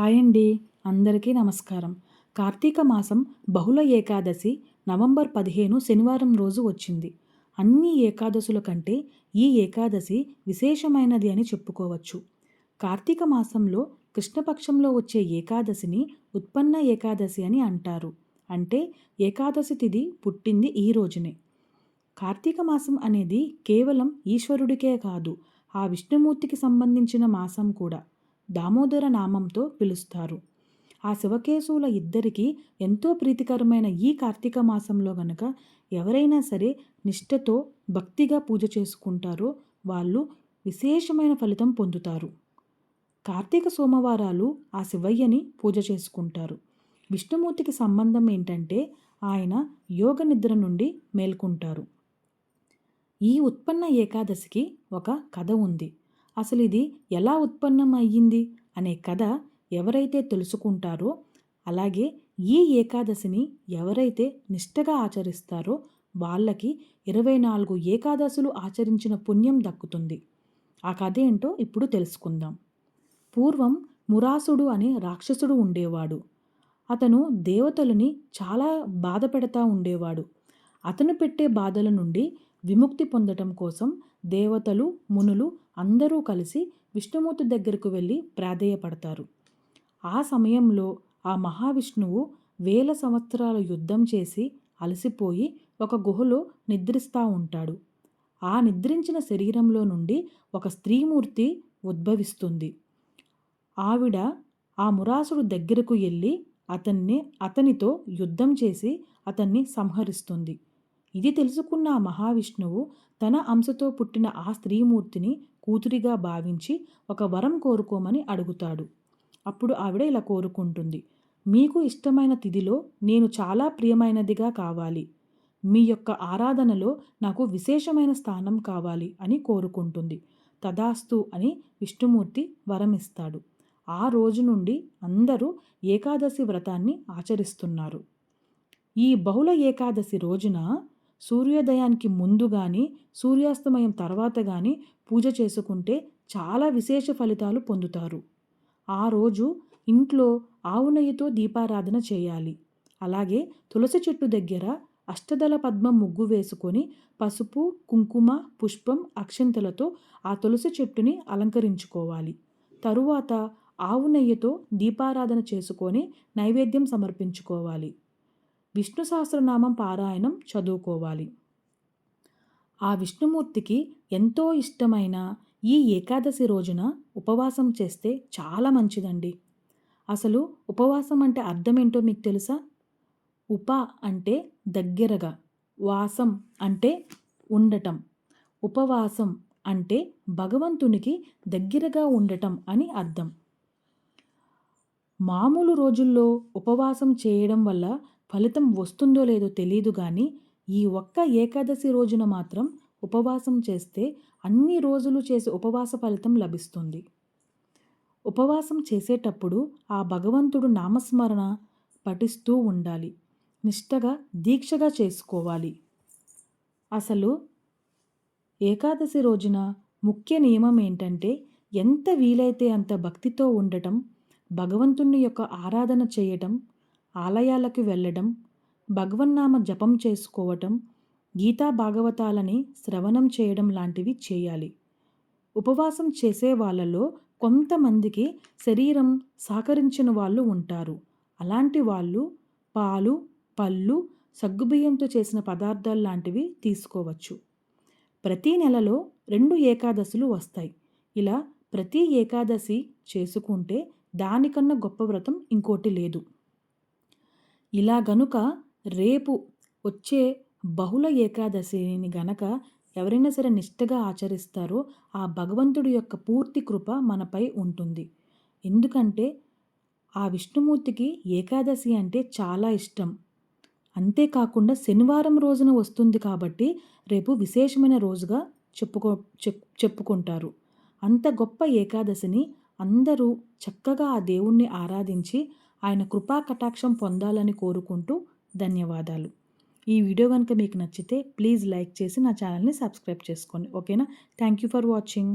Hi అండి. అందరికీ నమస్కారం. కార్తీక మాసం బహుళ ఏకాదశి నవంబర్ పదిహేను శనివారం రోజు వచ్చింది. అన్ని ఏకాదశుల కంటే ఈ ఏకాదశి విశేషమైనది అని చెప్పుకోవచ్చు. కార్తీక మాసంలో కృష్ణపక్షంలో వచ్చే ఏకాదశిని ఉత్పన్న ఏకాదశి అని అంటారు. అంటే ఏకాదశి తిథి పుట్టింది ఈ రోజునే. కార్తీక మాసం అనేది కేవలం ఈశ్వరుడికే కాదు ఆ విష్ణుమూర్తికి సంబంధించిన మాసం కూడా. దామోదర నామంతో పిలుస్తారు. ఆ శివకేశవుల ఇద్దరికీ ఎంతో ప్రీతికరమైన ఈ కార్తీక మాసంలో గనక ఎవరైనా సరే నిష్ఠతో భక్తిగా పూజ చేసుకుంటారో వాళ్ళు విశేషమైన ఫలితం పొందుతారు. కార్తీక సోమవారాలు ఆ శివయ్యని పూజ చేసుకుంటారు. విష్ణుమూర్తికి సంబంధం ఏంటంటే ఆయన యోగ నిద్ర నుండి మేల్కొంటారు. ఈ ఉత్పన్న ఏకాదశికి ఒక కథ ఉంది. అసలు ఇది ఎలా ఉత్పన్నం అయ్యింది అనే కథ ఎవరైతే తెలుసుకుంటారో అలాగే ఈ ఏకాదశిని ఎవరైతే నిష్టగా ఆచరిస్తారో వాళ్ళకి ఇరవై నాలుగు ఏకాదశులు ఆచరించిన పుణ్యం దక్కుతుంది. ఆ కథ ఏంటో ఇప్పుడు తెలుసుకుందాం. పూర్వం మురాసుడు అనే రాక్షసుడు ఉండేవాడు. అతను దేవతలని చాలా బాధ పెడతా ఉండేవాడు. అతను పెట్టే బాధల నుండి విముక్తి పొందటం కోసం దేవతలు మునులు అందరూ కలిసి విష్ణుమూర్తి దగ్గరకు వెళ్ళి ప్రాధేయపడతారు. ఆ సమయంలో ఆ మహావిష్ణువు వేల సంవత్సరాల యుద్ధం చేసి అలసిపోయి ఒక గుహలో నిద్రిస్తూ ఉంటాడు. ఆ నిద్రించిన శరీరంలో నుండి ఒక స్త్రీమూర్తి ఉద్భవిస్తుంది. ఆవిడ ఆ మురాసుడు దగ్గరకు వెళ్ళి అతన్ని అతనితో యుద్ధం చేసి అతన్ని సంహరిస్తుంది. ఇది తెలుసుకున్న మహావిష్ణువు తన అంశతో పుట్టిన ఆ స్త్రీమూర్తిని కూతురిగా భావించి ఒక వరం కోరుకోమని అడుగుతాడు. అప్పుడు ఆవిడ ఇలా కోరుకుంటుంది. మీకు ఇష్టమైన తిథిలో నేను చాలా ప్రియమైనదిగా కావాలి. మీ యొక్క ఆరాధనలో నాకు విశేషమైన స్థానం కావాలి అని కోరుకుంటుంది. తదాస్తు అని విష్ణుమూర్తి వరమిస్తాడు. ఆ రోజు నుండి అందరూ ఏకాదశి వ్రతాన్ని ఆచరిస్తున్నారు. ఈ బహుళ ఏకాదశి రోజున సూర్యోదయానికి ముందు కానీ సూర్యాస్తమయం తర్వాత కానీ పూజ చేసుకుంటే చాలా విశేష ఫలితాలు పొందుతారు. ఆ రోజు ఇంట్లో ఆవు నెయ్యితో దీపారాధన చేయాలి. అలాగే తులసి చెట్టు దగ్గర అష్టదళ పద్మం ముగ్గు వేసుకొని పసుపు కుంకుమ పుష్పం అక్షంతలతో ఆ తులసి చెట్టుని అలంకరించుకోవాలి. తరువాత ఆవు నెయ్యితో దీపారాధన చేసుకొని నైవేద్యం సమర్పించుకోవాలి. విష్ణు సహస్రనామం పారాయణం చదువుకోవాలి. ఆ విష్ణుమూర్తికి ఎంతో ఇష్టమైన ఈ ఏకాదశి రోజున ఉపవాసం చేస్తే చాలా మంచిదండి. అసలు ఉపవాసం అంటే అర్థం ఏంటో మీకు తెలుసా? ఉప అంటే దగ్గరగా వాసం అంటే ఉండటం ఉపవాసం అంటే భగవంతునికి దగ్గరగా ఉండటం అని అర్థం. మామూలు రోజుల్లో ఉపవాసం చేయడం వల్ల ఫలితం వస్తుందో లేదో తెలియదు కానీ ఈ ఒక్క ఏకాదశి రోజున మాత్రం ఉపవాసం చేస్తే అన్ని రోజులు చేసే ఉపవాస ఫలితం లభిస్తుంది. ఉపవాసం చేసేటప్పుడు ఆ భగవంతుడు నామస్మరణ పఠిస్తూ ఉండాలి. నిష్టగా దీక్షగా చేసుకోవాలి. అసలు ఏకాదశి రోజున ముఖ్య నియమం ఏంటంటే ఎంత వీలైతే అంత భక్తితో ఉండటం భగవంతుని యొక్క ఆరాధన చేయటం ఆలయాలకు వెళ్ళడం భగవన్నామ జపం చేసుకోవటం గీతా భాగవతాలని శ్రవణం చేయడం లాంటివి చేయాలి. ఉపవాసం చేసే వాళ్ళలో కొంతమందికి శరీరం సహకరించిన వాళ్ళు ఉంటారు. అలాంటి వాళ్ళు పాలు పళ్ళు సగ్గుబియ్యంతో చేసిన పదార్థాలు లాంటివి తీసుకోవచ్చు. ప్రతీ నెలలో రెండు ఏకాదశులు వస్తాయి. ఇలా ప్రతి ఏకాదశి చేసుకుంటే దానికన్నా గొప్ప వ్రతం ఇంకోటి లేదు. ఇలా గనుక రేపు వచ్చే బహుళ ఏకాదశిని గనక ఎవరైనా సరే నిష్ఠగా ఆచరిస్తారో ఆ భగవంతుడి యొక్క పూర్తి కృప మనపై ఉంటుంది. ఎందుకంటే ఆ విష్ణుమూర్తికి ఏకాదశి అంటే చాలా ఇష్టం. అంతేకాకుండా శనివారం రోజున వస్తుంది కాబట్టి రేపు విశేషమైన రోజుగా చెప్పుకో చెప్పుకుంటారు. అంత గొప్ప ఏకాదశిని అందరూ చక్కగా ఆ దేవుణ్ణి ఆరాధించి ఆయన కృపా కటాక్షం పొందాలని కోరుకుంటూ ధన్యవాదాలు. ఈ వీడియో కనుక మీకు నచ్చితే ప్లీజ్ లైక్ చేసి నా ఛానల్ని సబ్స్క్రైబ్ చేసుకోండి. ఓకేనా? Thank you for watching.